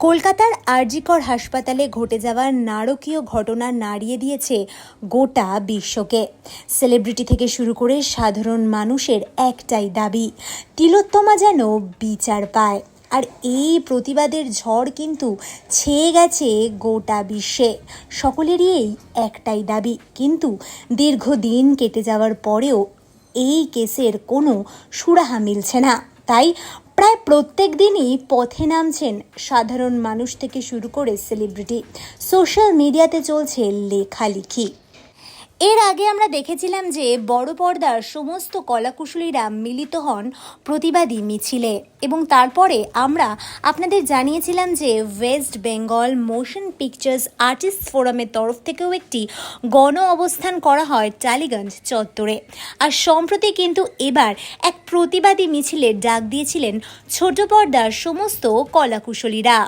কলকাতার আরজিকর হাসপাতালে ঘটে যাওয়া নারকীয় ঘটনা নাড়িয়ে দিয়েছে গোটা বিশ্বকে। সেলিব্রিটি থেকে শুরু করে সাধারণ মানুষের একটাই দাবি, তিলোত্তমা যেন বিচার পায়। আর এই প্রতিবাদের ঝড় কিন্তু ছেয়ে গেছে গোটা বিশ্বে। সকলেরই এই একটাই দাবি। কিন্তু দীর্ঘদিন কেটে যাওয়ার পরেও এই কেসের কোনো সুরাহা মিলছে না। তাই প্রায় প্রত্যেক দিনই পথে নামছেন সাধারণ মানুষ থেকে শুরু করে সেলিব্রিটি সোশ্যাল মিডিয়াতে চলছে লেখালেখি। এর আগে আমরা দেখেছিলাম যে বড় পর্দার সমস্ত কলাকুশলীরা মিলিত হন প্রতিবাদী মিছিলে এবং তারপরে আমরা আপনাদের জানিয়েছিলাম যে West Bengal motion pictures artist ফোরামের তরফ থেকেও একটি গণ অবস্থান করা হয় টালিগঞ্জ চত্বরে। আর সম্প্রতি কিন্তু এবার এক প্রতিবাদী মিছিলের ডাক দিয়েছিলেন ছোট পর্দার সমস্ত কলাকুশলীরা।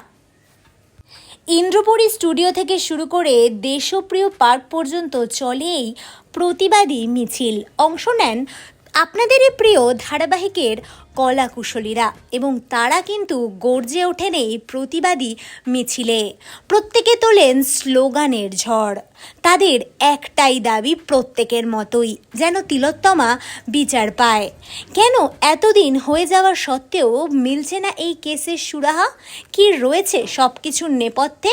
ইন্দ্রপুরী স্টুডিও থেকে শুরু করে দেশপ্রিয় পার্ক পর্যন্ত চলে এই প্রতিবাদী মিছিল। অংশ নেন আপনাদেরই প্রিয় ধারাবাহিকের কলাকুশলীরা এবং তারা কিন্তু গর্জে ওঠেন এই প্রতিবাদী মিছিলে। প্রত্যেকে তোলেন স্লোগানের ঝড়। তাদের একটাই দাবি প্রত্যেকের মতোই যেন তিলোত্তমা বিচার পায়। কেন এতদিন হয়ে যাওয়ার সত্ত্বেও মিলছে না এই কেসের সুরাহা? কি রয়েছে সব কিছুর নেপথ্যে?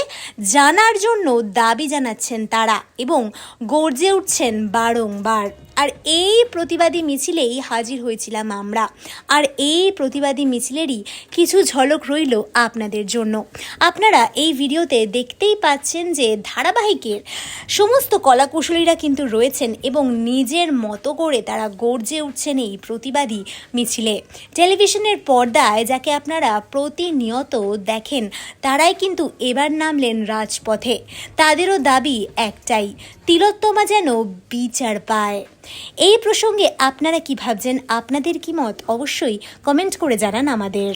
জানার জন্য দাবি জানাচ্ছেন তারা এবং গর্জে উঠছেন বারংবার। আর এই প্রতিবাদী মিছিলেই হাজির হয়েছিলাম আমরা। আর এই প্রতিবাদী মিছিলেরই কিছু ঝলক রইল আপনাদের জন্য। আপনারা এই ভিডিওতে দেখতেই পাচ্ছেন যে ধারাবাহিকের সমস্ত কলাকুশলীরা কিন্তু রয়েছেন এবং নিজের মতো করে তারা গর্জে উঠছেন এই প্রতিবাদী মিছিলে। টেলিভিশনের পর্দায় যাকে আপনারা প্রতিনিয়ত দেখেন, তারাই কিন্তু এবার নামলেন রাজপথে। তাদেরও দাবি একটাই, তিলোত্তমা যেন বিচার পায়। এই প্রসঙ্গে আপনারা কি ভাবছেন? আপনাদের কি মত? অবশ্যই কমেন্ট করে জানান আমাদের